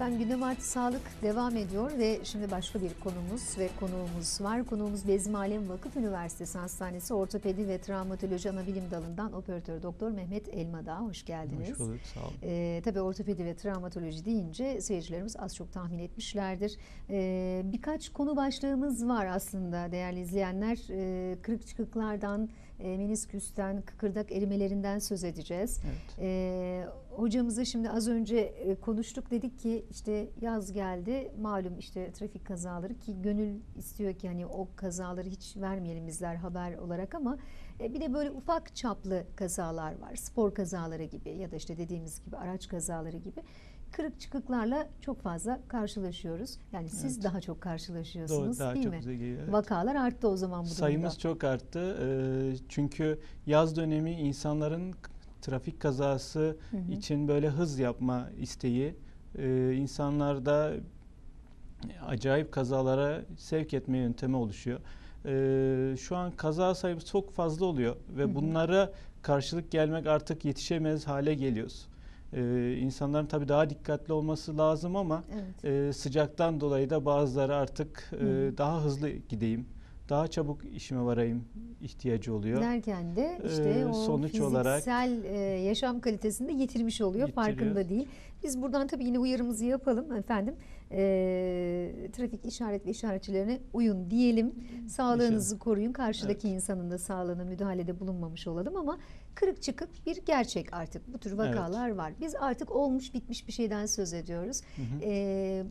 Ben gündem artı sağlık devam ediyor ve şimdi başka bir konumuz ve konuğumuz var. Konuğumuz Bezmi Alem Vakıf Üniversitesi Hastanesi Ortopedi ve Travmatoloji Anabilim Dalından operatör doktor Mehmet Elmadağ. Hoş geldiniz. Hoş bulduk, sağ olun. Ee, tabii ortopedi ve travmatoloji deyince seyircilerimiz az çok tahmin etmişlerdir. Ee, birkaç konu başlığımız var aslında değerli izleyenler. Ee, kırık çıkıklardan, e, menisküsten, kıkırdak erimelerinden söz edeceğiz. Evet. Ee, hocamıza şimdi az önce e, konuştuk dedik ki işte yaz geldi malum işte trafik kazaları ki gönül istiyor ki hani o kazaları hiç vermeyelim bizler haber olarak ama e, bir de böyle ufak çaplı kazalar var spor kazaları gibi ya da işte dediğimiz gibi araç kazaları gibi kırık çıkıklarla çok fazla karşılaşıyoruz. Yani siz Evet. daha çok karşılaşıyorsunuz Doğru, daha değil çok mi? geliyor. evet. Vakalar arttı o zaman bu durumda. Sayımız çok arttı. Ee, çünkü yaz dönemi insanların trafik kazası Hı hı. için böyle hız yapma isteği e, insanlarda acayip kazalara sevk etme yöntemi oluşuyor. Ee, şu an kaza sayımız çok fazla oluyor ve Hı hı. bunlara karşılık gelmek artık yetişemez hale geliyoruz. Ee, insanların tabii daha dikkatli olması lazım ama Evet. e, sıcaktan dolayı da bazıları artık e, daha hızlı gideyim, daha çabuk işime varayım ihtiyacı oluyor. Derken de işte Ee, o sonuç olarak- e, yaşam kalitesini de yitirmiş oluyor Yitiriyor. farkında değil. Biz buradan tabii yine uyarımızı yapalım efendim. Ee, trafik işaret ve işaretçilerine uyun diyelim. Sağlığınızı koruyun. Karşıdaki insanın da sağlığına müdahalede bulunmamış olalım ama kırık çıkık bir gerçek artık. Bu tür vakalar var. Biz artık olmuş bitmiş bir şeyden söz ediyoruz. Hı hı. Ee,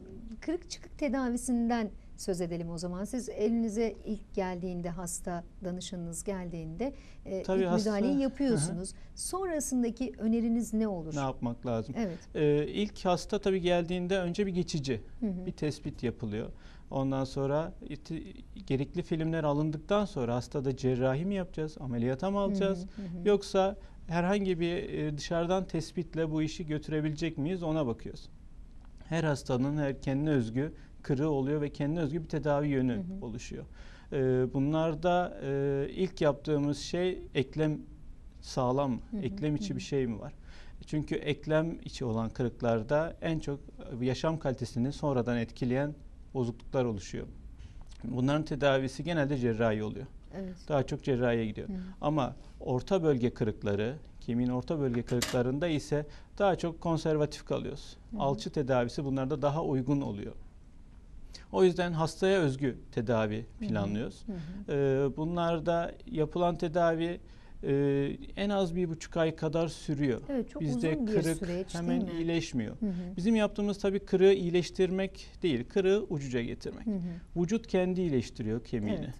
kırık çıkık tedavisinden söz edelim o zaman. Siz elinize ilk geldiğinde hasta danışanınız geldiğinde e, Tabii ilk hasta- müdahaleyi Hı hı. yapıyorsunuz. Sonrasındaki öneriniz ne olur? Ne yapmak lazım? Evet. Ee, ilk hasta tabii geldiğinde önce bir geçici Hı hı. bir tespit yapılıyor. Ondan sonra iti- gerekli filmler alındıktan sonra hastada cerrahi mi yapacağız, ameliyata mı alacağız? Hı hı, hı hı. Yoksa herhangi bir e, dışarıdan tespitle bu işi götürebilecek miyiz ona bakıyoruz. Her hastanın her kendine özgü kırığı oluyor ve kendine özgü bir tedavi yönü Hı hı. oluşuyor. Ee, bunlarda e, ilk yaptığımız şey eklem sağlam mı? Hı hı, Eklem içi hı hı. bir şey mi var? Çünkü eklem içi olan kırıklarda en çok e, yaşam kalitesini sonradan etkileyen bozukluklar oluşuyor. Bunların tedavisi genelde cerrahi oluyor. Evet. Daha çok cerrahiye gidiyor. Hı. Ama orta bölge kırıkları, kemiğin orta bölge kırıklarında ise daha çok konservatif kalıyoruz. Hı. Alçı tedavisi bunlarda daha uygun oluyor. O yüzden hastaya özgü tedavi planlıyoruz. Hı hı. Ee, bunlarda yapılan tedavi e, en az bir buçuk ay kadar sürüyor. Evet çok Bizde uzun bir kırık süreç hemen değil mi? iyileşmiyor. Hı hı. Bizim yaptığımız tabii kırığı iyileştirmek değil, kırığı ucuca getirmek. Hı hı. Vücut kendi iyileştiriyor kemiğini. Evet.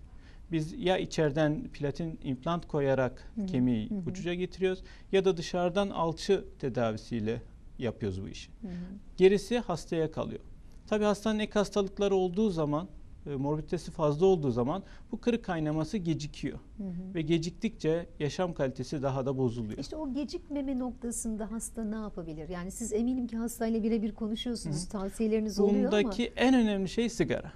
Biz ya içeriden platin implant koyarak Hı hı, kemiği hı hı. ucuca getiriyoruz ya da dışarıdan alçı tedavisiyle yapıyoruz bu işi. Hı hı. Gerisi hastaya kalıyor. Tabii hastanın ek hastalıkları olduğu zaman, e, morbiditesi fazla olduğu zaman bu kırık kaynaması gecikiyor. Hı hı. Ve geciktikçe yaşam kalitesi daha da bozuluyor. İşte o gecikmeme noktasında hasta ne yapabilir? Yani siz eminim ki hastayla birebir konuşuyorsunuz, tavsiyeleriniz oluyor ama. Bundaki en önemli şey sigara.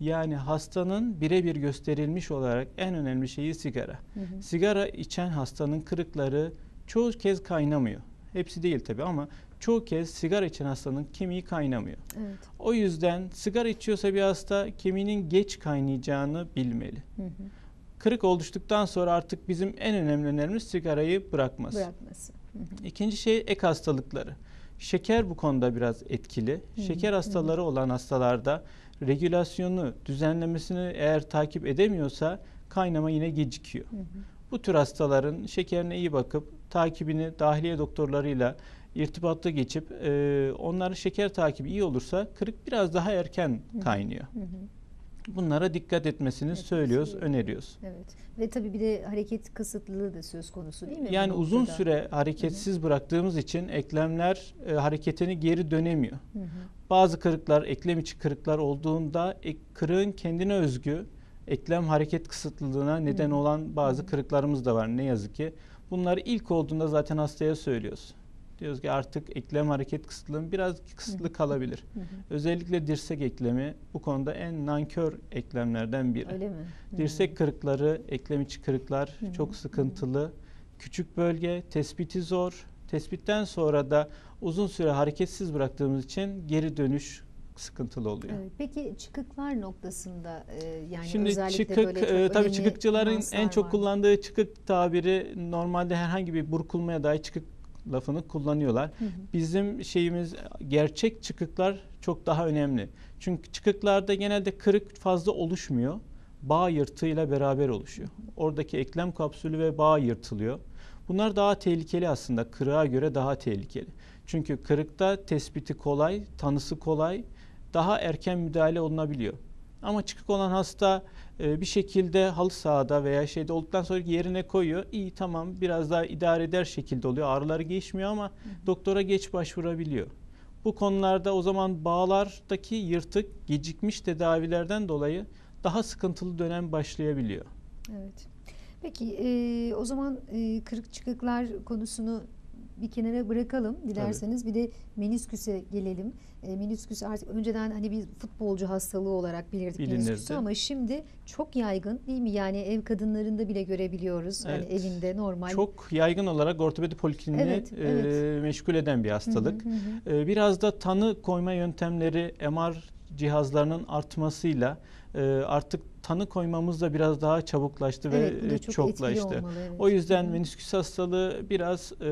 Yani hastanın birebir gösterilmiş olarak en önemli şeyi sigara. Hı hı. Sigara içen hastanın kırıkları çoğu kez kaynamıyor. Hepsi değil tabii ama çoğu kez sigara içen hastanın kemiği kaynamıyor. Evet. O yüzden sigara içiyorsa bir hasta kemiğinin geç kaynayacağını bilmeli. Hı hı. Kırık oluştuktan sonra artık bizim en önemli önerimiz sigarayı bırakması. Bırakması. Hı hı. İkinci şey ek hastalıkları. Şeker bu konuda biraz etkili. hı, Şeker hı. hastaları olan hastalarda regülasyonu, düzenlemesini eğer takip edemiyorsa kaynama yine gecikiyor. Hı hı. Bu tür hastaların şekerine iyi bakıp takibini dahiliye doktorlarıyla irtibatta geçip e, onların şeker takibi iyi olursa kırık biraz daha erken kaynıyor. Hı hı. Bunlara dikkat etmesini Etmesi söylüyoruz, gerekiyor. öneriyoruz. Evet. Ve tabii bir de hareket kısıtlılığı da söz konusu değil mi? Yani uzun noktada? süre hareketsiz bıraktığımız için eklemler e, hareketini geri dönemiyor. Hı hı. Bazı kırıklar, eklem içi kırıklar olduğunda ek, kırığın kendine özgü eklem hareket kısıtlılığına neden Hı. olan bazı Hı. kırıklarımız da var ne yazık ki. Bunları ilk olduğunda zaten hastaya söylüyoruz. Diyoruz ki artık eklem hareket kısıtlılığın biraz kısıtlı Hı. kalabilir. Hı hı. Özellikle dirsek eklemi bu konuda en nankör eklemlerden biri. Öyle mi? Hı. Dirsek kırıkları, eklem içi kırıklar Hı hı. çok sıkıntılı. Küçük bölge, tespiti zor. Tespitten sonra da uzun süre hareketsiz bıraktığımız için geri dönüş sıkıntılı oluyor. Evet, peki çıkıklar noktasında e, yani Şimdi özellikle çıkık böyle çok e, tabii çıkıkçıların en çok var. kullandığı çıkık tabiri normalde herhangi bir burkulmaya dair çıkık lafını kullanıyorlar. Hı hı. Bizim şeyimiz gerçek çıkıklar çok daha önemli. Çünkü çıkıklarda genelde kırık fazla oluşmuyor. Bağ yırtığıyla beraber oluşuyor. Oradaki eklem kapsülü ve bağ yırtılıyor. Bunlar daha tehlikeli aslında. Kırığa göre daha tehlikeli. Çünkü kırıkta tespiti kolay, tanısı kolay, daha erken müdahale olunabiliyor. Ama çıkık olan hasta e, bir şekilde halı sahada veya şeyde olduktan sonra yerine koyuyor. İyi tamam biraz daha idare eder şekilde oluyor. Ağrıları geçmiyor ama doktora geç başvurabiliyor. Bu konularda o zaman bağlardaki yırtık gecikmiş tedavilerden dolayı daha sıkıntılı dönem başlayabiliyor. Evet. Peki e, o zaman e, kırık çıkıklar konusunu bir kenara bırakalım dilerseniz bir de menisküse gelelim. E, menisküs artık önceden hani bir futbolcu hastalığı olarak bilirdik Bilinirdi. menisküsü ama şimdi çok yaygın değil mi? Yani ev kadınlarında bile görebiliyoruz. Hani Evet. evinde normal. Çok yaygın olarak ortopedi polikliniğini Evet, e, evet. meşgul eden bir Hı hı, hastalık. hı hı. Ee, Biraz da tanı koyma yöntemleri MR cihazlarının artmasıyla e, artık tanı koymamız da biraz daha çabuklaştı Evet, ve çok çoklaştı. olmalı. Evet. O yüzden Hı hı. menisküs hastalığı biraz e,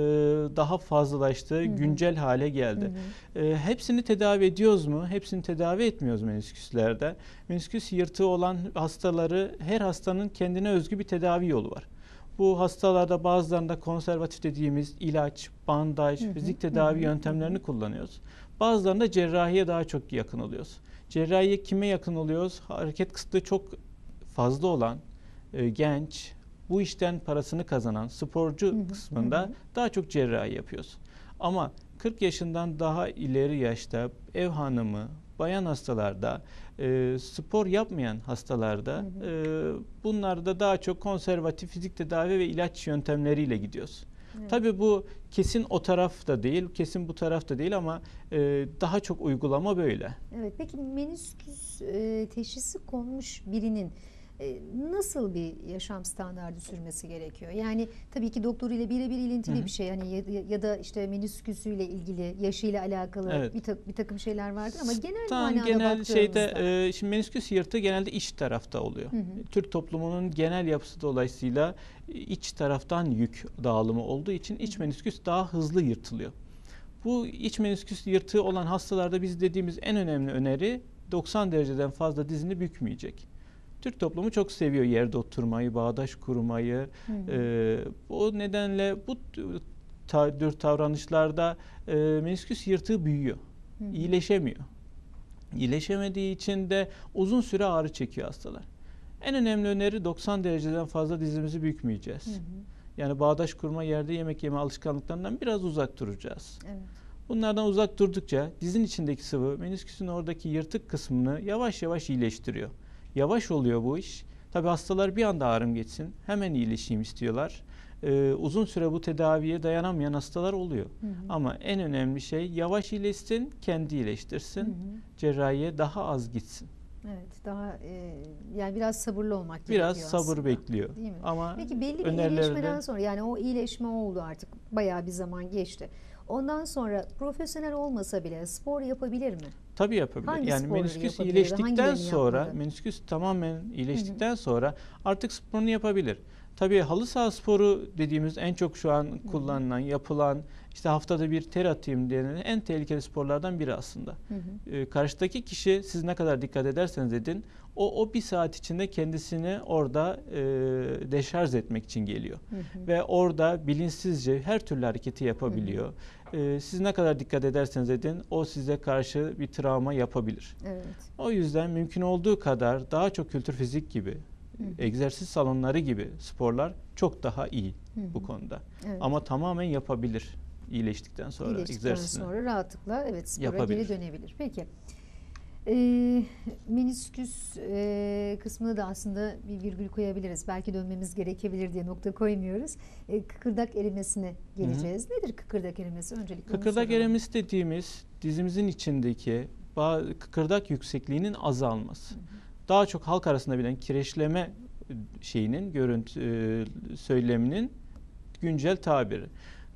daha fazlalaştı, hı. güncel hale Hı geldi. hı. E, hepsini tedavi ediyoruz mu? Hepsini tedavi etmiyoruz menisküslerde. Menisküs yırtığı olan hastaları her hastanın kendine özgü bir tedavi yolu var. Bu hastalarda bazılarında konservatif dediğimiz ilaç, bandaj, Hı hı, fizik hı tedavi hı, yöntemlerini hı kullanıyoruz. Bazılarında cerrahiye daha çok yakın oluyoruz. Cerrahiye kime yakın oluyoruz? Hareket kısıtlığı çok fazla olan, e, genç, bu işten parasını kazanan sporcu Hı hı, kısmında hı daha çok cerrahi yapıyoruz. Ama 40 yaşından daha ileri yaşta ev hanımı, bayan hastalarda, e, spor yapmayan hastalarda Hı e, bunlarda daha çok konservatif fizik tedavi ve ilaç yöntemleriyle gidiyoruz. Evet. Tabii bu kesin o taraf da değil, kesin bu taraf da değil ama e, daha çok uygulama böyle. Evet. Peki menisküs e, teşhisi konmuş birinin nasıl bir yaşam standardı sürmesi gerekiyor? Yani tabii ki doktor ile birebir ilintili Hı hı. bir şey. Hani ya, ya da işte menisküsüyle ilgili, yaşıyla alakalı Evet. bir, ta- bir takım şeyler vardır ama genel Tam manada genel şeyde e, şimdi menisküs yırtığı genelde iç tarafta oluyor. Hı hı. Türk toplumunun genel yapısı dolayısıyla iç taraftan yük dağılımı olduğu için iç menisküs daha hızlı yırtılıyor. Bu iç menisküs yırtığı olan hastalarda biz dediğimiz en önemli öneri 90 dereceden fazla dizini bükmeyecek. Türk toplumu çok seviyor yerde oturmayı, bağdaş kurmayı. Hı hı. Ee, o nedenle bu tür davranışlarda e, menisküs yırtığı büyüyor. Hı hı. İyileşemiyor. İyileşemediği için de uzun süre ağrı çekiyor hastalar. En önemli öneri 90 dereceden fazla dizimizi bükmeyeceğiz. Hı hı. Yani bağdaş kurma, yerde yemek yeme alışkanlıklarından biraz uzak duracağız. Evet. Bunlardan uzak durdukça dizin içindeki sıvı menisküsün oradaki yırtık kısmını yavaş yavaş iyileştiriyor. Yavaş oluyor bu iş. Tabi hastalar bir anda ağrım geçsin, hemen iyileşeyim istiyorlar. Ee, uzun süre bu tedaviye dayanamayan hastalar oluyor. Hı hı. Ama en önemli şey yavaş iyileşsin, kendi iyileştirsin. Hı hı. Cerrahiye daha az gitsin. Evet, daha e, yani biraz sabırlı olmak Biraz gerekiyor sabır aslında. bekliyor. Değil mi? Ama Peki belli bir önerilerde- iyileşmeden sonra yani o iyileşme oldu artık bayağı bir zaman geçti. Ondan sonra profesyonel olmasa bile spor yapabilir mi? Tabii yapabilir. Hangi yani menisküs iyileştikten sonra, menisküs tamamen iyileştikten sonra artık sporunu yapabilir. Tabii halı saha sporu dediğimiz en çok şu an kullanılan, yapılan, işte haftada bir ter atayım denen en tehlikeli sporlardan biri aslında. Hı hı. Ee, karşıdaki kişi siz ne kadar dikkat ederseniz edin, o, o bir saat içinde kendisini orada e, deşarj etmek için geliyor. Hı hı. Ve orada bilinçsizce her türlü hareketi yapabiliyor. Ee, siz ne kadar dikkat ederseniz edin, o size karşı bir travma yapabilir. Evet. O yüzden mümkün olduğu kadar daha çok kültür fizik gibi, Hı egzersiz salonları gibi sporlar çok daha iyi hı. bu konuda. Evet. Ama tamamen yapabilir iyileştikten sonra İyileştikten egzersizini. sonra rahatlıkla evet spora Yapabilir. geri dönebilir. Peki. Ee, menisküs e, kısmını da aslında bir virgül koyabiliriz. Belki dönmemiz gerekebilir diye nokta koymuyoruz. E, kıkırdak erimesine geleceğiz. Nedir kıkırdak erimesi? Öncelikle Kıkırdak erimesi dediğimiz dizimizin içindeki kıkırdak yüksekliğinin azalması. Daha çok halk arasında bilen kireçleme şeyinin görüntü e, söyleminin güncel tabiri.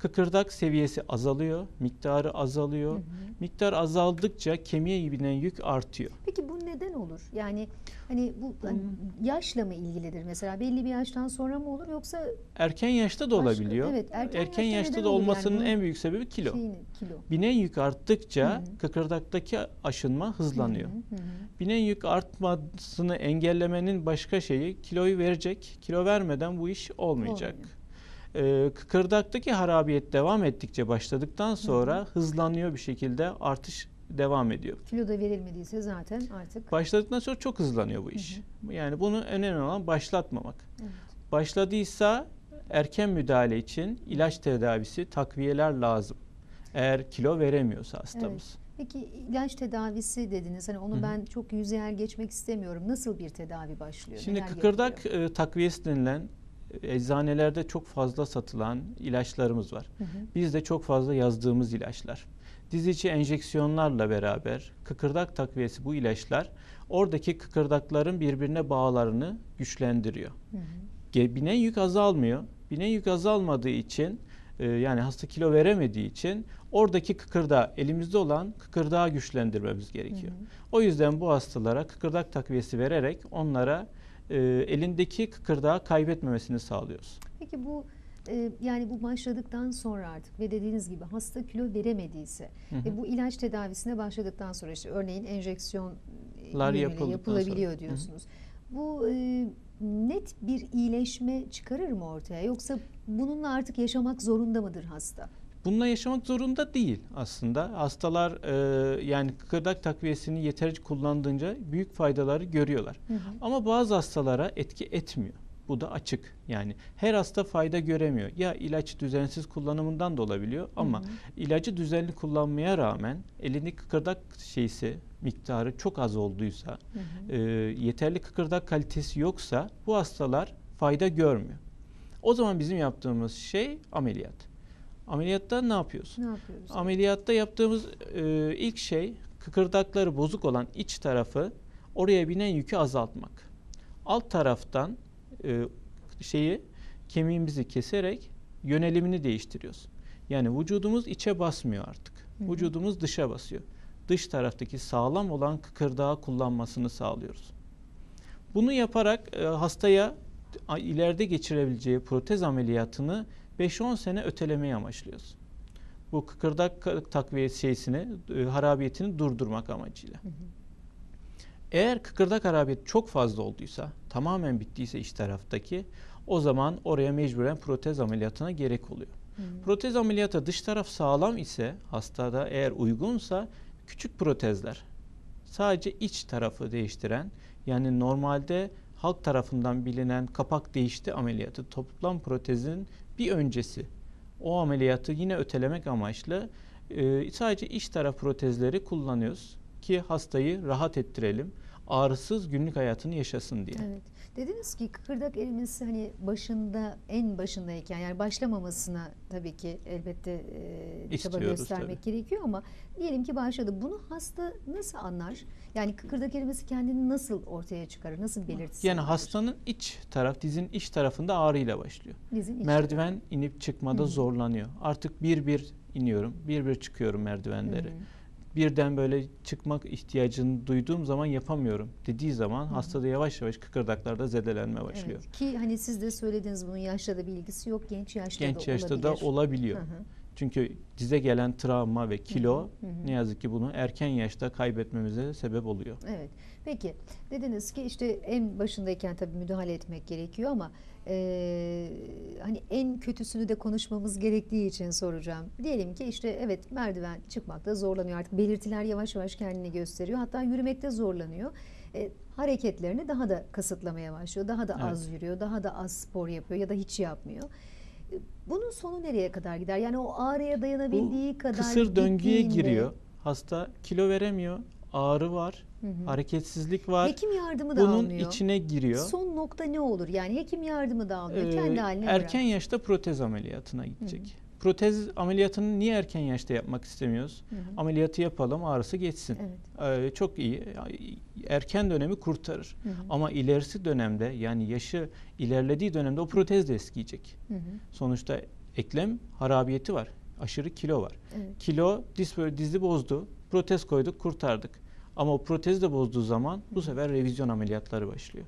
Kıkırdak seviyesi azalıyor, miktarı azalıyor. Hı hı. Miktar azaldıkça kemiğe binen yük artıyor. Peki bu neden olur? Yani hani bu hani Hmm. yaşla mı ilgilidir mesela? Belli bir yaştan sonra mı olur yoksa Erken yaşta da Başka- olabiliyor. evet, erken yaşta yaşta neden da yani? olmasının Bunun en büyük sebebi kilo. şeyini, kilo? Binen yük arttıkça Hı hı. kıkırdaktaki aşınma hızlanıyor. Hı hı, hı. Binen yük artmasını engellemenin başka şeyi kiloyu verecek. Kilo vermeden bu iş olmayacak. Ee, kıkırdaktaki harabiyet devam ettikçe başladıktan sonra hızlanıyor bir şekilde artış devam ediyor. Kilo da verilmediyse zaten artık Başladıktan sonra çok hızlanıyor bu iş. Yani bunu önemli olan başlatmamak. Evet. Başladıysa erken müdahale için ilaç tedavisi, takviyeler lazım. Eğer kilo veremiyorsa hastamız. Peki ilaç tedavisi dediniz. Hani onu Hı hı. ben çok yüzeyel geçmek istemiyorum. Nasıl bir tedavi başlıyor? Şimdi Neler kıkırdak e, takviyesi denilen eczanelerde çok fazla satılan ilaçlarımız var. Hı hı. Bizde çok fazla yazdığımız ilaçlar. Diz içi enjeksiyonlarla beraber kıkırdak takviyesi bu ilaçlar oradaki kıkırdakların birbirine bağlarını güçlendiriyor. Hı hı. Binen yük azalmıyor. Binen yük azalmadığı için e, yani hasta kilo veremediği için oradaki kıkırdağı elimizde olan kıkırdağı güçlendirmemiz gerekiyor. Hı hı. O yüzden bu hastalara kıkırdak takviyesi vererek onlara e, elindeki kıkırdağı kaybetmemesini sağlıyoruz. Peki bu e, yani bu başladıktan sonra artık ve dediğiniz gibi hasta kilo veremediyse Hı hı. ve bu ilaç tedavisine başladıktan sonra işte örneğin enjeksiyonlar yapılabiliyor sonra. Hı hı. diyorsunuz. Bu e, net bir iyileşme çıkarır mı ortaya yoksa bununla artık yaşamak zorunda mıdır hasta? Bununla yaşamak zorunda değil aslında. Hastalar e, yani kıkırdak takviyesini yeterince kullandığınca büyük faydaları görüyorlar. Hı hı. Ama bazı hastalara etki etmiyor. Bu da açık. Yani her hasta fayda göremiyor. Ya ilaç düzensiz kullanımından da olabiliyor ama Hı hı. ilacı düzenli kullanmaya rağmen elindeki kıkırdak şeysi miktarı çok az olduysa, Hı hı. e, yeterli kıkırdak kalitesi yoksa bu hastalar fayda görmüyor. O zaman bizim yaptığımız şey ameliyat. Ameliyatta ne yapıyoruz? Ne yapıyoruz? Ameliyatta yaptığımız e, ilk şey kıkırdakları bozuk olan iç tarafı oraya binen yükü azaltmak. Alt taraftan e, şeyi kemiğimizi keserek yönelimini değiştiriyoruz. Yani vücudumuz içe basmıyor artık. Hı. Vücudumuz dışa basıyor. Dış taraftaki sağlam olan kıkırdağı kullanmasını sağlıyoruz. Bunu yaparak e, hastaya ileride geçirebileceği protez ameliyatını 5-10 sene ötelemeye amaçlıyoruz. Bu kıkırdak takviye şeysini, e, harabiyetini durdurmak amacıyla. Hı hı. Eğer kıkırdak harabiyeti çok fazla olduysa, tamamen bittiyse iç taraftaki, o zaman oraya mecburen protez ameliyatına gerek oluyor. Hı. Protez ameliyata dış taraf sağlam ise, hastada eğer uygunsa küçük protezler. Sadece iç tarafı değiştiren, yani normalde halk tarafından bilinen kapak değişti ameliyatı, toplam protezin bir öncesi. O ameliyatı yine ötelemek amaçlı e, sadece iç taraf protezleri kullanıyoruz ki hastayı rahat ettirelim. Ağrısız günlük hayatını yaşasın diye. Evet. Dediniz ki kıkırdak erimesi hani başında en başındayken yani başlamamasına tabii ki elbette e, çaba İstiyoruz göstermek gerekiyor ama diyelim ki başladı. Bunu hasta nasıl anlar? Yani kıkırdak erimesi kendini nasıl ortaya çıkarır? Nasıl belirtisi? Yani vardır? hastanın iç taraf, dizin iç tarafında ağrıyla başlıyor. Dizin iç Merdiven inip çıkmada Hı zorlanıyor. Artık bir bir iniyorum, bir bir çıkıyorum tarafı. merdivenleri. Hı. Birden böyle çıkmak ihtiyacını duyduğum zaman yapamıyorum dediği zaman Hı hastada yavaş yavaş kıkırdaklarda zedelenme başlıyor. Evet. Ki hani siz de söylediniz bunun yaşla da bir ilgisi yok. Genç yaşta Genç da yaşta da olabilir. olabiliyor. Hı hı. Çünkü dize gelen travma ve kilo Hı hı. ne yazık ki bunu erken yaşta kaybetmemize sebep oluyor. Evet. Peki dediniz ki işte en başındayken tabii müdahale etmek gerekiyor ama eee, hani en kötüsünü de konuşmamız gerektiği için soracağım. Diyelim ki işte evet merdiven çıkmakta zorlanıyor artık belirtiler yavaş yavaş kendini gösteriyor hatta yürümekte zorlanıyor. E, hareketlerini daha da kısıtlamaya başlıyor. Daha da Evet. az yürüyor, daha da az spor yapıyor ya da hiç yapmıyor. E, Bunun sonu nereye kadar gider? Yani o ağrıya dayanabildiği kadar Kısır döngüye gittiğinde- giriyor. Hasta kilo veremiyor, ağrı var, Hı hı. hareketsizlik var. Hekim yardımı da Bunun almıyor. içine giriyor. Son nokta ne olur? Yani hekim yardımı da almıyor. Ee, kendi haline erken bırak. yaşta protez ameliyatına gidecek. Protez ameliyatını niye erken yaşta yapmak istemiyoruz? Hı hı. Ameliyatı yapalım, ağrısı geçsin. Evet. Ee, çok iyi. Erken dönemi kurtarır. Hı hı. Ama ilerisi dönemde yani yaşı ilerlediği dönemde o protez de eskiyecek. Hı hı. Sonuçta eklem harabiyeti var. Aşırı kilo var. Evet. Kilo diz böyle dizi bozdu. Protez koyduk, kurtardık. Ama o protez de bozduğu zaman bu sefer revizyon ameliyatları başlıyor.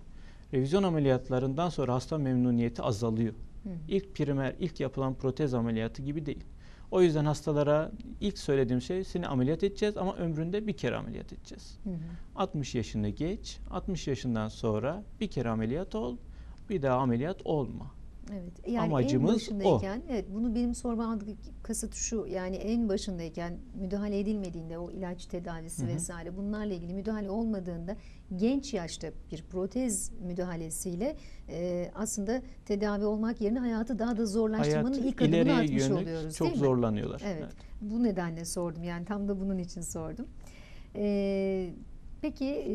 Revizyon ameliyatlarından sonra hasta memnuniyeti azalıyor. Hı. İlk primer, ilk yapılan protez ameliyatı gibi değil. O yüzden hastalara ilk söylediğim şey seni ameliyat edeceğiz ama ömründe bir kere ameliyat edeceğiz. Hı hı. 60 yaşını geç, 60 yaşından sonra bir kere ameliyat ol, bir daha ameliyat olma. Evet. Yani Amacımız en o. başındayken, evet bunu benim sormam kasıt şu yani en başındayken müdahale edilmediğinde o ilaç tedavisi Hı hı. vesaire bunlarla ilgili müdahale olmadığında genç yaşta bir protez müdahalesiyle e, aslında tedavi olmak yerine hayatı daha da zorlaştırmanın Hayat ilk adımını atmış yönelik oluyoruz çok değil mi? zorlanıyorlar. Evet. Bu nedenle sordum yani tam da bunun için sordum. Ee, peki e,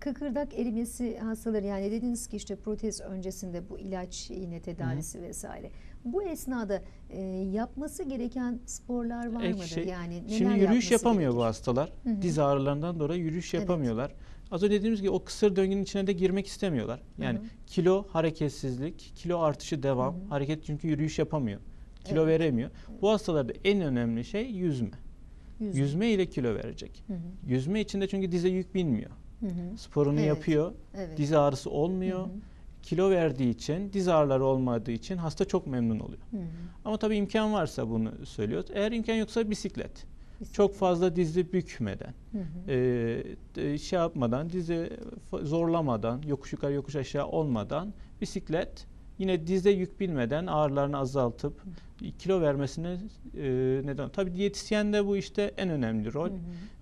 kıkırdak erimesi hastaları yani dediniz ki işte protez öncesinde bu ilaç iğne tedavisi vesaire. Bu esnada e, yapması gereken sporlar var Ek mıdır? şey, Yani neler Şimdi yürüyüş yapamıyor bu gerekir? hastalar. Hı hı. Diz ağrılarından dolayı yürüyüş Evet. yapamıyorlar. Az önce dediğimiz gibi o kısır döngünün içine de girmek istemiyorlar. Yani Hı hı. kilo hareketsizlik, kilo artışı devam. Hı hı. Hareket çünkü yürüyüş yapamıyor. Kilo Evet. veremiyor. Bu hastalarda en önemli şey yüzme. Yüzme. Yüzme ile kilo verecek. Hı hı. Yüzme içinde çünkü dize yük binmiyor. Hı hı. Sporunu Evet. yapıyor. Evet. Diz ağrısı olmuyor. Hı hı. Kilo verdiği için, diz ağrıları olmadığı için hasta çok memnun oluyor. Hı hı. Ama tabii imkan varsa bunu söylüyoruz. Eğer imkan yoksa bisiklet. Bisiklet. Çok fazla dizi bükmeden, Hı hı. e, şey yapmadan, dizi zorlamadan, yokuş yukarı yokuş aşağı olmadan bisiklet yine dizde yük bilmeden ağrılarını azaltıp kilo vermesine e, neden. Tabii diyetisyen de bu işte en önemli rol. Hı hı.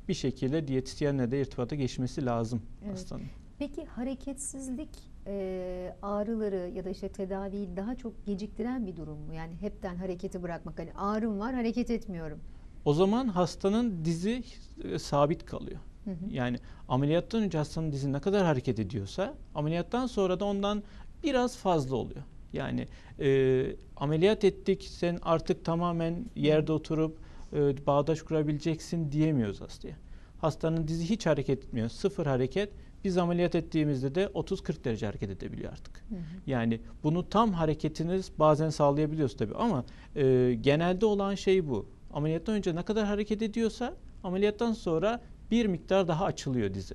Bir şekilde diyetisyenle de irtibata geçmesi lazım Evet. hastanın. Peki hareketsizlik e, ağrıları ya da işte tedaviyi daha çok geciktiren bir durum mu? Yani hepten hareketi bırakmak. Hani ağrım var hareket etmiyorum. O zaman hastanın dizi e, sabit kalıyor. Hı hı. Yani ameliyattan önce hastanın dizi ne kadar hareket ediyorsa ameliyattan sonra da ondan biraz fazla oluyor. Yani e, ameliyat ettik sen artık tamamen yerde oturup e, bağdaş kurabileceksin diyemiyoruz hastaya. Hastanın dizi hiç hareket etmiyor. Sıfır hareket. Biz ameliyat ettiğimizde de 30-40 derece hareket edebiliyor artık. Hı hı. Yani bunu tam hareketiniz bazen sağlayabiliyoruz tabii ama e, genelde olan şey bu. Ameliyattan önce ne kadar hareket ediyorsa ameliyattan sonra bir miktar daha açılıyor dizi.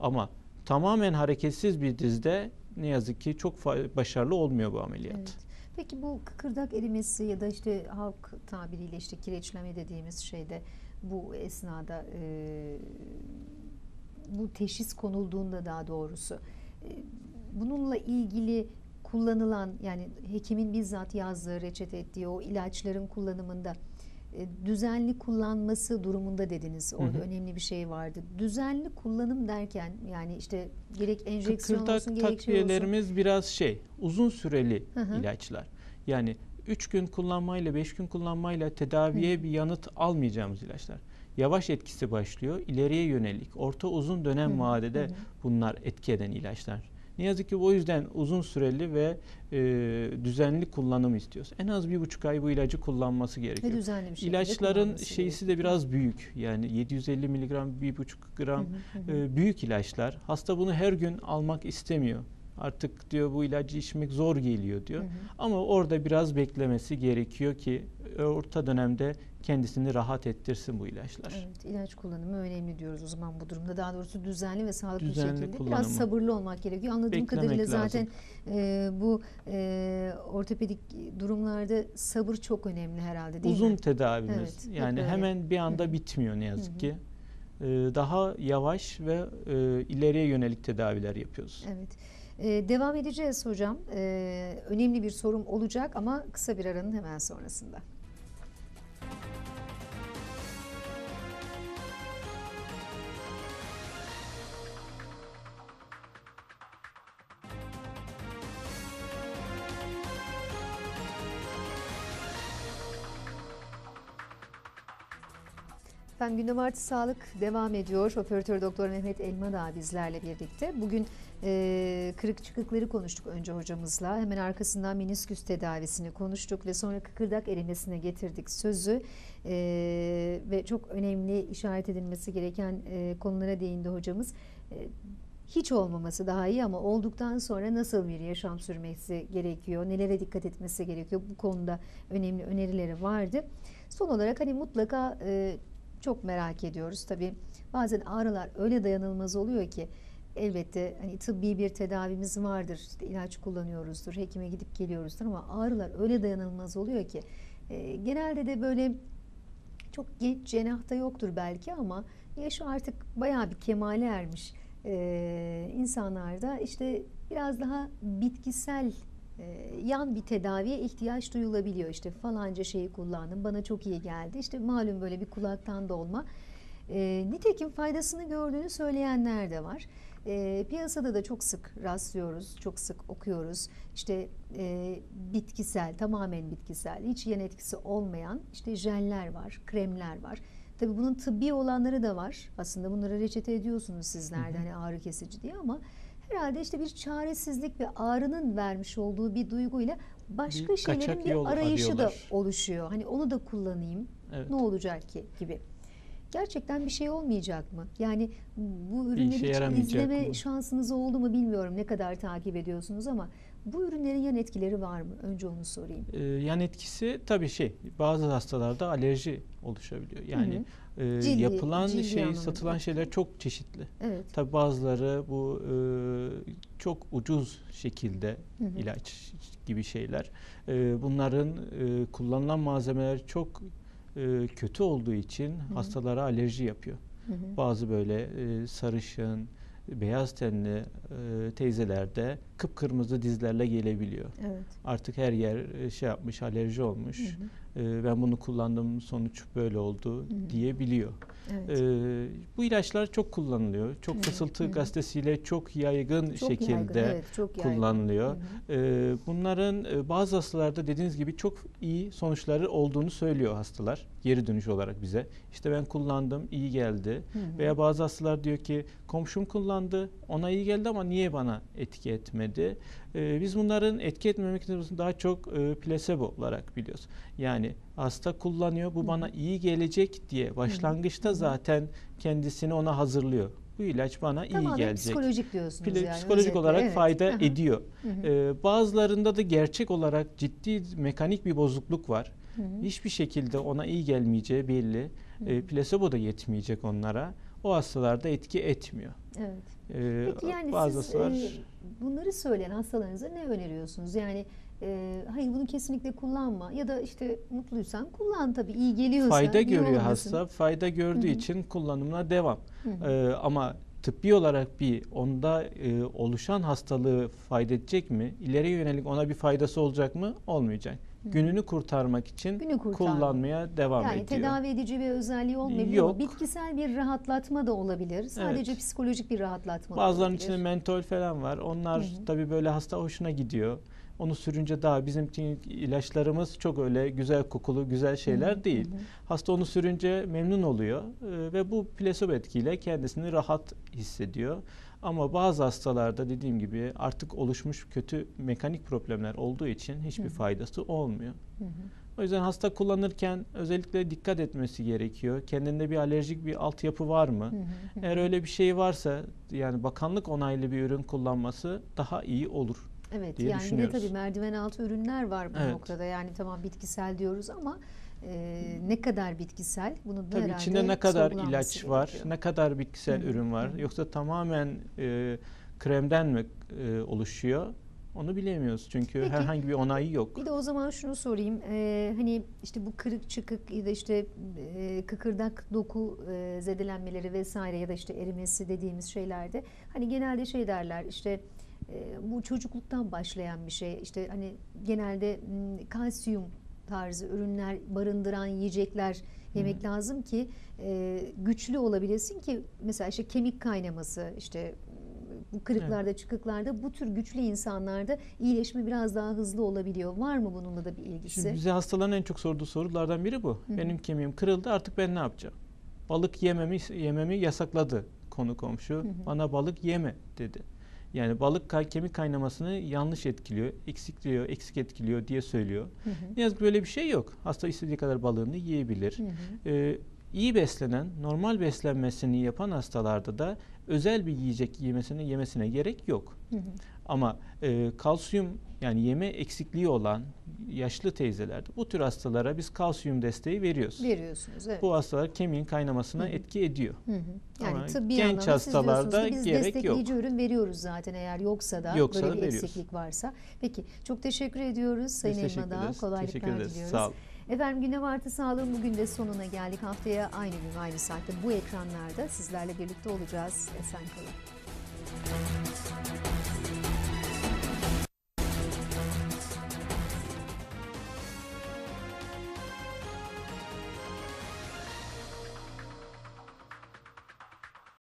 Ama tamamen hareketsiz bir dizde ne yazık ki çok başarılı olmuyor bu ameliyat. Evet. Peki bu kıkırdak erimesi ya da işte halk tabiriyle işte kireçleme dediğimiz şeyde bu esnada e, bu teşhis konulduğunda daha doğrusu e, bununla ilgili kullanılan yani hekimin bizzat yazdığı reçete ettiği o ilaçların kullanımında düzenli kullanması durumunda dediniz. Orada Hı hı. önemli bir şey vardı. Düzenli kullanım derken yani işte gerek enjeksiyon Kıkırdak olsun gerek şey olsun. takviyelerimiz biraz şey uzun süreli Hı hı. ilaçlar. Yani 3 gün kullanmayla 5 gün kullanmayla tedaviye Hı. bir yanıt almayacağımız ilaçlar. Yavaş etkisi başlıyor. ileriye yönelik orta uzun dönem hı, vadede hı hı. bunlar etki eden ilaçlar. Ne yazık ki o yüzden uzun süreli ve e, düzenli kullanım istiyoruz. En az bir buçuk ay bu ilacı kullanması Ve gerekiyor. düzenli bir şekilde İlaçların şeysi de biraz büyük. Yani 750 miligram, 1,5 gram Hı hı, hı hı. e, büyük ilaçlar. Hasta bunu her gün almak istemiyor. Artık diyor bu ilacı içmek zor geliyor diyor. Hı hı. Ama orada biraz beklemesi gerekiyor ki e, orta dönemde kendisini rahat ettirsin bu ilaçlar. Evet, ilaç kullanımı önemli diyoruz o zaman bu durumda. Daha doğrusu düzenli ve sağlıklı Düzenli bir şekilde kullanımı. biraz sabırlı olmak gerekiyor. Anladığım Beklemek kadarıyla lazım. zaten e, bu e, ortopedik durumlarda sabır çok önemli herhalde değil Uzun mi? tedavimiz. Evet, yani hemen bir anda Hı hı. bitmiyor ne Hı hı. yazık ki. E, daha yavaş ve e, ileriye yönelik tedaviler yapıyoruz. Evet. E, devam edeceğiz hocam. E, önemli bir sorum olacak ama kısa bir aranın hemen sonrasında. Efendim Gündem Artı Sağlık devam ediyor. Operatör Doktor Mehmet Elmadağ bizlerle birlikte. Bugün e, kırık çıkıkları konuştuk önce hocamızla. Hemen arkasından menisküs tedavisini konuştuk ve sonra kıkırdak erimesine getirdik sözü. E, ve çok önemli işaret edilmesi gereken e, konulara değindi hocamız. E, hiç olmaması daha iyi ama olduktan sonra nasıl bir yaşam sürmesi gerekiyor, nelere dikkat etmesi gerekiyor bu konuda önemli önerileri vardı. Son olarak hani mutlaka çok merak ediyoruz. Tabii bazen ağrılar öyle dayanılmaz oluyor ki elbette hani tıbbi bir tedavimiz vardır işte ilaç kullanıyoruzdur hekime gidip geliyoruzdur ama ağrılar öyle dayanılmaz oluyor ki e, genelde de böyle çok genç cenahta yoktur belki ama yaşı artık bayağı bir kemale ermiş e, insanlarda işte biraz daha bitkisel yan bir tedaviye ihtiyaç duyulabiliyor. İşte falanca şeyi kullandım bana çok iyi geldi. İşte malum böyle bir kulaktan dolma. E, nitekim faydasını gördüğünü söyleyenler de var. E, piyasada da çok sık rastlıyoruz, çok sık okuyoruz. İşte e, bitkisel, tamamen bitkisel, hiç yan etkisi olmayan işte jeller var, kremler var. Tabii bunun tıbbi olanları da var. Aslında bunları reçete ediyorsunuz sizler de hani ağrı kesici diye ama herhalde işte bir çaresizlik ve ağrının vermiş olduğu bir duyguyla başka Bir şeylerin bir yol arayışı da arıyorlar. oluşuyor. Hani onu da kullanayım. Evet. Ne olacak ki gibi. Gerçekten bir şey olmayacak mı? Yani bu ürünleri hiç izleme mı? şansınız oldu mu bilmiyorum ne kadar takip ediyorsunuz ama bu ürünlerin yan etkileri var mı? Önce onu sorayım. Ee, yan etkisi tabii şey bazı hastalarda alerji oluşabiliyor. Yani e, Cildi- yapılan cildi şey anlamında. satılan şeyler çok çeşitli. Evet. Tabii bazıları bu e, çok ucuz şekilde Hı hı. ilaç gibi şeyler. E, bunların e, kullanılan malzemeler çok e, kötü olduğu için hastalara alerji yapıyor. Hı hı. Bazı böyle e, sarışın, beyaz tenli e, teyzelerde kıpkırmızı dizlerle gelebiliyor. Evet. Artık her yer e, şey yapmış, alerji olmuş. Hı hı. E, ben bunu kullandım, sonuç böyle oldu hı. diyebiliyor. Evet. E, bu ilaçlar çok kullanılıyor. Çok Hı hı, fısıltı hı hı. gazetesiyle çok yaygın Çok şekilde yaygın, evet, çok yaygın. kullanılıyor. Hı hı. E, bunların e, bazı hastalarda dediğiniz gibi çok iyi sonuçları olduğunu söylüyor hastalar. Geri dönüş olarak bize. İşte ben kullandım, iyi geldi. Hı hı. Veya bazı hastalar diyor ki komşum kullandı, ona iyi geldi ama niye bana etki etmedi? Ee, biz bunların etki etme mekanizmasını daha çok e, plasebo olarak biliyoruz. Yani hasta kullanıyor, bu bana iyi gelecek diye başlangıçta zaten kendisini ona hazırlıyor. Bu ilaç bana iyi Tamamen gelecek. psikolojik diyorsunuz Pile- yani. psikolojik özetle. olarak Evet. fayda Hı hı. ediyor. Hı hı. Ee, bazılarında da gerçek olarak ciddi mekanik bir bozukluk var. Hı hı. Hiçbir şekilde ona iyi gelmeyeceği belli. E, plasebo da yetmeyecek onlara. O hastalarda etki etmiyor. Evet. E, Peki yani bazı siz hastalar e, bunları söyleyen hastalarınıza ne öneriyorsunuz? Yani e, hayır bunu kesinlikle kullanma ya da işte mutluysan kullan tabii iyi geliyorsa. fayda görüyor olmasın? hasta. Fayda gördüğü Hı hı. için kullanımına devam. Hı hı. E, ama tıbbi olarak bir onda e, oluşan hastalığı fayda edecek mi? İleriye yönelik ona bir faydası olacak mı? Olmayacak. Gününü kurtarmak için Günü kurtarma. kullanmaya devam Yani ediyor. tedavi edici bir özelliği olmayabilir Yok. ama bitkisel bir rahatlatma da olabilir. Sadece Evet. psikolojik bir rahatlatma Bazılarının olabilir. içinde mentol falan var. Onlar Hı hı. tabii böyle hasta hoşuna gidiyor. Onu sürünce daha bizim ilaçlarımız çok öyle güzel kokulu güzel şeyler Hı hı, değil. hı hı. Hasta onu sürünce memnun oluyor e, ve bu plasebo etkiyle kendisini rahat hissediyor. Ama bazı hastalarda dediğim gibi artık oluşmuş kötü mekanik problemler olduğu için hiçbir Hı hı. faydası olmuyor. Hı hı. O yüzden hasta kullanırken özellikle dikkat etmesi gerekiyor. Kendinde bir alerjik bir altyapı var mı? Hı hı. Eğer öyle bir şey varsa yani bakanlık onaylı bir ürün kullanması daha iyi olur. Evet diye yani bir de tabii merdiven altı ürünler var bu Evet. noktada. Yani tamam bitkisel diyoruz ama e, ne kadar bitkisel bunu da Tabii içinde ne kadar ilaç var, gerekiyor. ne kadar bitkisel Hı ürün var hı hı. yoksa tamamen e, kremden mi e, oluşuyor? Onu bilemiyoruz çünkü Peki. herhangi bir onayı yok. Bir de o zaman şunu sorayım. Ee, hani işte bu kırık çıkık ya da işte e, kıkırdak doku e, zedelenmeleri vesaire ya da işte erimesi dediğimiz şeylerde hani genelde şey derler işte e, bu çocukluktan başlayan bir şey. İşte hani genelde m, kalsiyum tarzı ürünler barındıran yiyecekler yemek lazım ki e, güçlü olabilesin ki mesela işte kemik kaynaması işte bu kırıklarda çıkıklarda bu tür güçlü insanlarda iyileşme biraz daha hızlı olabiliyor. Var mı bununla da bir ilgisi? Şimdi bize hastaların en çok sorduğu sorulardan biri bu. hı. Benim kemiğim kırıldı artık ben ne yapacağım? Balık yememi yememi yasakladı konu komşu. hı. Bana balık yeme dedi. Yani balık kay- kemik kaynamasını yanlış etkiliyor, eksikliyor, eksik etkiliyor diye söylüyor. Hı hı. Ne yazık böyle bir şey yok. Hasta istediği kadar balığını yiyebilir. Hı hı. Ee, iyi beslenen, normal beslenmesini yapan hastalarda da özel bir yiyecek yemesine yemesine gerek yok. Hı hı. Ama e, kalsiyum yani yeme eksikliği olan yaşlı teyzelerde bu tür hastalara biz kalsiyum desteği veriyoruz. Veriyorsunuz. Evet. Bu hastalar kemiğin kaynamasına Hı etki ediyor. Hı hı. Yani Ama tıbbi genç anlamda siz hastalarda ki biz gerek destekleyici yok. ürün veriyoruz zaten eğer yoksa da Yoksa böyle da bir veriyoruz. eksiklik varsa. Peki çok teşekkür ediyoruz Sayın Elmadağ. Kolaylıklar Teşekkür ederiz. diliyoruz. Sağ olun. Efendim Gündem Artı Sağlığın bugün de sonuna geldik. Haftaya aynı gün aynı saatte bu ekranlarda sizlerle birlikte olacağız. Esen kalın.